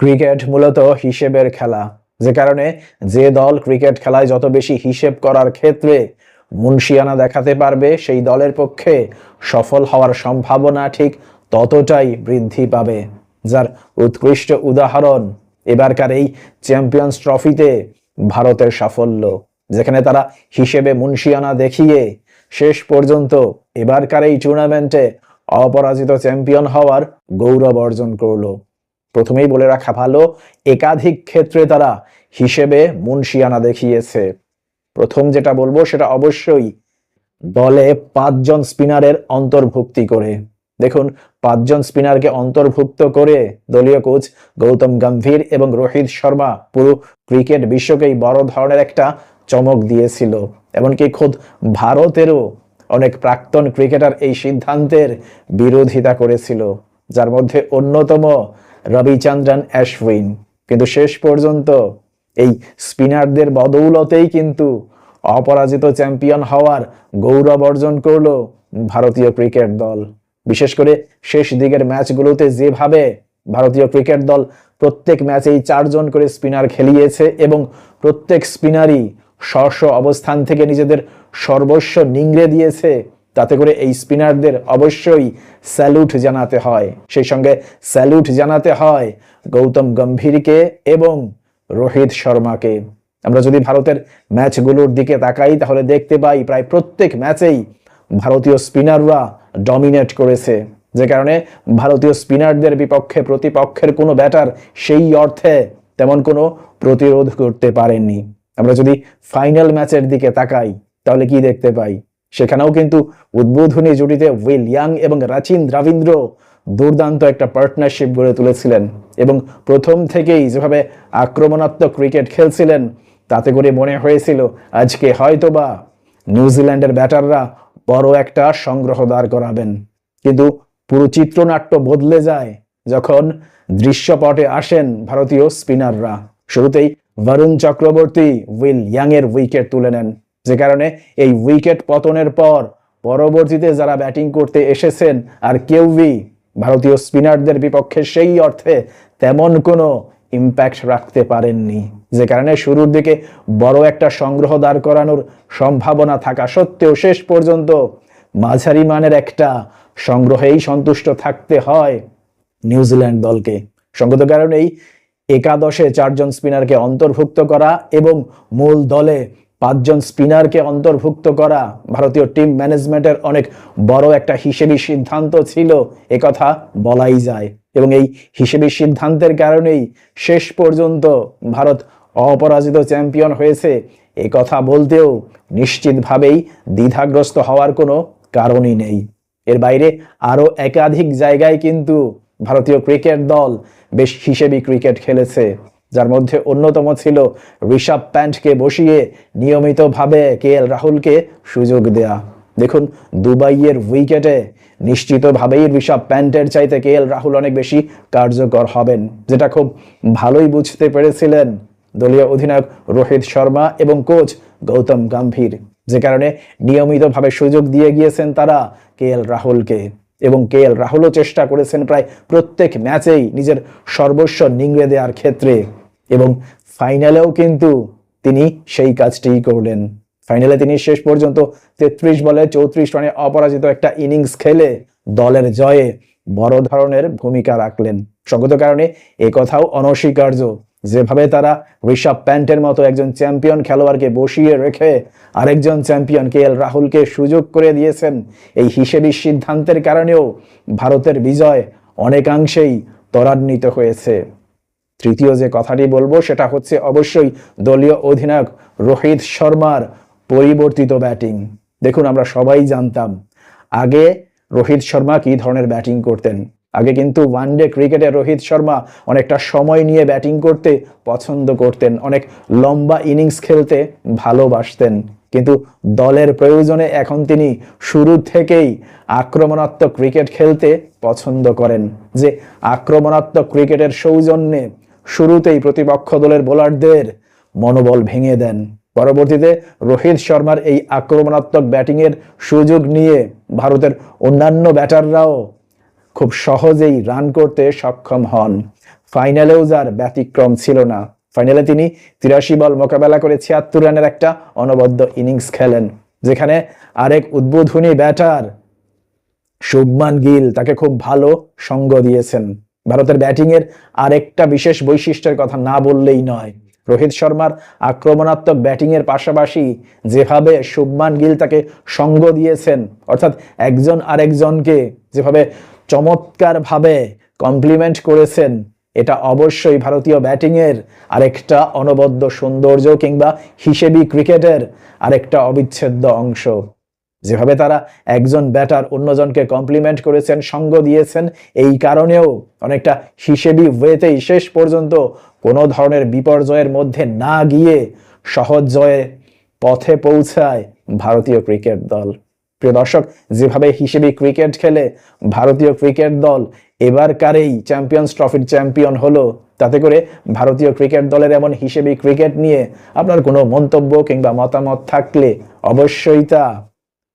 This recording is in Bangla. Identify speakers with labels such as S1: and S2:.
S1: ক্রিকেট মূলত হিসেবের খেলা। যে কারণে যে দল ক্রিকেট খেলায় যত বেশি হিসেব করার ক্ষেত্রে মুন্সিয়ানা দেখাতে পারবে, সেই দলের পক্ষে সফল হওয়ার সম্ভাবনা ঠিক ততটাই বৃদ্ধি পাবে। যার উৎকৃষ্ট উদাহরণ এবারকার এই চ্যাম্পিয়ন্স ট্রফিতে ভারতের সাফল্য, যেখানে তারা হিসেবে মুন্সিয়ানা দেখিয়ে শেষ পর্যন্ত এবারকার এই টুর্নামেন্টে অপরাজিত চ্যাম্পিয়ন হওয়ার গৌরব অর্জন করল। প্রথমেই বলে রাখা ভালো, একাধিক ক্ষেত্রে তারা হিসেবে মুন্সিয়ানা দেখিয়েছে। প্রথম যেটা বলব সেটা অবশ্যই দলে পাঁচজন স্পিনারের অন্তর্ভুক্তি করে। দেখুন, পাঁচজন স্পিনারকে অন্তর্ভুক্ত করে দলীয় কোচ গৌতম গম্ভীর এবং রোহিত শর্মা পুরো ক্রিকেট বিশ্বকেই বড় ধরনের একটা চমক দিয়েছিল। এমনকি খোদ ভারতেরও অনেক প্রাক্তন ক্রিকেটার এই সিদ্ধান্তের বিরোধিতা করেছিল, যার মধ্যে অন্যতম রবিচন্দ্রন অ্যাশউইন কিন্তু শেষ পর্যন্ত এই স্পিনারদের বদৌলতেই কিন্তু অপরাজিত চ্যাম্পিয়ন হওয়ার গৌরব অর্জন করল ভারতীয় ক্রিকেট দল। বিশেষ করে শেষ দিকের ম্যাচগুলোতে যেভাবে ভারতীয় ক্রিকেট দল প্রত্যেক ম্যাচেই চারজন করে স্পিনার খেলিয়েছে এবং প্রত্যেক স্পিনারই স্ব অবস্থান থেকে নিজেদের সর্বস্ব নিংড়ে দিয়েছে তাতে করে এই স্পিনারদের অবশ্যই স্যালুট জানাতে হয়। সেই সঙ্গে স্যালুট জানাতে হয় গৌতম গম্ভীরকে এবং রোহিত শর্মাকে। আমরা যদি ভারতের ম্যাচগুলোর দিকে তাকাই, তাহলে দেখতে পাই প্রায় প্রত্যেক ম্যাচেই ভারতীয় স্পিনাররা ডমিনেট করেছে। যে কারণে ভারতীয় স্পিনারদের বিপক্ষে প্রতিপক্ষের কোনো ব্যাটার সেই অর্থে তেমন কোনো প্রতিরোধ করতে পারেননি। আমরা যদি ফাইনাল ম্যাচের দিকে তাকাই, তাহলে কি দেখতে পাই? সেখানেও কিন্তু উদ্বোধনী জুটিতে উইল ইয়াং এবং রাচিন দ্রাবিন্দ্র দুর্দান্ত একটা পার্টনারশিপ গড়ে তুলেছিলেন এবং প্রথম থেকেই যেভাবে আক্রমণাত্মক ক্রিকেট খেলছিলেন, তাতে করে মনে হয়েছিল আজকে হয়তোবা নিউজিল্যান্ডের ব্যাটাররা বড় একটা সংগ্রহ দাঁড় করাবেন। কিন্তু পুরো চিত্রনাট্য বদলে যায় যখন দৃশ্যপটে আসেন ভারতীয় স্পিনাররা শুরুতেই বরুণ চক্রবর্তী উইল ইয়াং এর উইকেট তুলে নেন। যে কারণে এই উইকেট পতনের পর পরবর্তীতে যারা ব্যাটিং করতে এসেছেন আর কেউই ভারতীয় স্পিনারদের বিপক্ষে সেই অর্থে তেমন কোনো ইম্প্যাক্ট রাখতে পারেননি। যে কারণে শুরুর দিকে বড় একটা সংগ্রহ দাঁড় করানোর সম্ভাবনা থাকা সত্ত্বেও শেষ পর্যন্ত মাঝারি মানের একটা সংগ্রহেই সন্তুষ্ট থাকতে হয় নিউজিল্যান্ড দলকে। সঙ্গত কারণেই একাদশে চারজন স্পিনারকে অন্তর্ভুক্ত করা এবং মূল দলে পাঁচজন স্পিনারকে অন্তর্ভুক্ত করা ভারতীয় টিম ম্যানেজমেন্টের অনেক বড় একটা হিসেবি সিদ্ধান্ত ছিল একথা বলাই যায়। এবং এই হিসেবি সিদ্ধান্তের কারণেই শেষ পর্যন্ত ভারত অপরাজিত চ্যাম্পিয়ন হয়েছে, এ কথা বলতেও নিশ্চিতভাবেই দ্বিধাগ্রস্ত হওয়ার কোনো কারণই নেই। এর বাইরে আরও একাধিক জায়গায় কিন্তু ভারতীয় ক্রিকেট দল বেশ হিসেবি ক্রিকেট খেলেছে। যার মধ্যে অন্যতম ছিল ঋষভ প্যান্টকে বসিয়ে নিয়মিতভাবে কে এল রাহুলকে সুযোগ দেয়া। দেখুন, দুবাইয়ের উইকেটে নিশ্চিতভাবেই ঋষভ প্যান্টের চাইতে কে এল রাহুল অনেক বেশি কার্যকর হবেন, যেটা খুব ভালোই বুঝতে পেরেছিলেন দলীয় অধিনায়ক রোহিত শর্মা এবং কোচ গৌতম গম্ভীর। যে কারণে নিয়মিতভাবে সুযোগ দিয়ে গিয়েছেন তারা কে এল রাহুলকে। এবং কে এল রাহুলও চেষ্টা করেছেন প্রায় প্রত্যেক ম্যাচেই নিজের সর্বস্ব নিংড়ে দেওয়ার ক্ষেত্রে। এবং ফাইনালেও কিন্তু তিনি সেই কাজটিই করলেন। ফাইনালে তিনি শেষ পর্যন্ত তেত্রিশ বলে চৌত্রিশ রানে অপরাজিত একটা ইনিংস খেলে দলের জয়ে বড় ধরনের ভূমিকা রাখলেন। সঙ্গত কারণে এ কথাও অনস্বীকার্য। যেভাবে তারা ঋষভ প্যান্টের মতো একজন চ্যাম্পিয়ন খেলোয়াড়কে বসিয়ে রেখে আরেকজন চ্যাম্পিয়ন কে এল রাহুলকে সুযোগ করে দিয়েছেন, এই হিসেবি সিদ্ধান্তের কারণেও ভারতের বিজয় অনেকাংশেই ত্বরান্বিত হয়েছে। তৃতীয় যে কথাটি বলব, সেটা হচ্ছে অবশ্যই দলীয় অধিনায়ক রোহিত শর্মার পরিবর্তিত ব্যাটিং। দেখুন, আমরা সবাই জানতাম আগে রোহিত শর্মা কি ধরনের ব্যাটিং করতেন। আগে কিন্তু ওয়ানডে ক্রিকেটে রোহিত শর্মা অনেকটা সময় নিয়ে ব্যাটিং করতে পছন্দ করতেন, অনেক লম্বা ইনিংস খেলতে ভালোবাসতেন। কিন্তু দলের প্রয়োজনে এখন তিনি শুরু থেকেই আক্রমণাত্মক ক্রিকেট খেলতে পছন্দ করেন। যে আক্রমণাত্মক ক্রিকেটের সৌজন্যে শুরুতেই প্রতিপক্ষ দলের বোলারদের মনোবল ভেঙে দেন। পরবর্তীতে রোহিত শর্মার এই আক্রমণাত্মক ব্যাটিংয়ের সুযোগ নিয়ে ভারতের অন্যান্য ব্যাটাররাও খুব সহজেই রান করতে সক্ষম হন। ফাইনালেও যার ব্যতিক্রম ছিল না। ফাইনালে তিনি তিরাশি বল মোকাবেলা করে ছিয়াত্তর রানের একটা অনবদ্য ইনিংস খেলেন, যেখানে আরেক উদ্বোধনী ব্যাটার শুভমান গিল তাকে খুব ভালো সঙ্গ দিয়েছেন। ভারতের ব্যাটিং এর আরেকটা বিশেষ বৈশিষ্ট্যের কথা না বললেই নয়। রোহিত শর্মার আক্রমণাত্মক ব্যাটিং এর পাশাপাশি যেভাবে শুভমান গিল তাকে সঙ্গ দিয়েছেন, অর্থাৎ একজন আরেকজনকে যেভাবে চমৎকারভাবে কমপ্লিমেন্ট করেছেন, এটা অবশ্যই ভারতীয় ব্যাটিং এর আরেকটা অনবদ্য সৌন্দর্য কিংবা হিসেবি ক্রিকেটের আরেকটা অবিচ্ছেদ্য অংশ। যেভাবে তারা একজন ব্যাটার অন্যজনকে কমপ্লিমেন্ট করেছেন, সঙ্গ দিয়েছেন, এই কারণেও অনেকটা হিসেবি ওয়েতেই শেষ পর্যন্ত কোনো ধরনের বিপর্যয়ের মধ্যে না গিয়ে সহজ জয়ে পথে পৌঁছায় ভারতীয় ক্রিকেট দল। প্রিয় দর্শক, যেভাবে হিসেবে ক্রিকেট খেলে ভারতীয় ক্রিকেট দল এবারকারেই চ্যাম্পিয়ন্স ট্রফির চ্যাম্পিয়ন হলো, তাতে করে ভারতীয় ক্রিকেট দলের এমন হিসেবে ক্রিকেট নিয়ে আপনার কোনো মন্তব্য কিংবা মতামত থাকলে অবশ্যই তা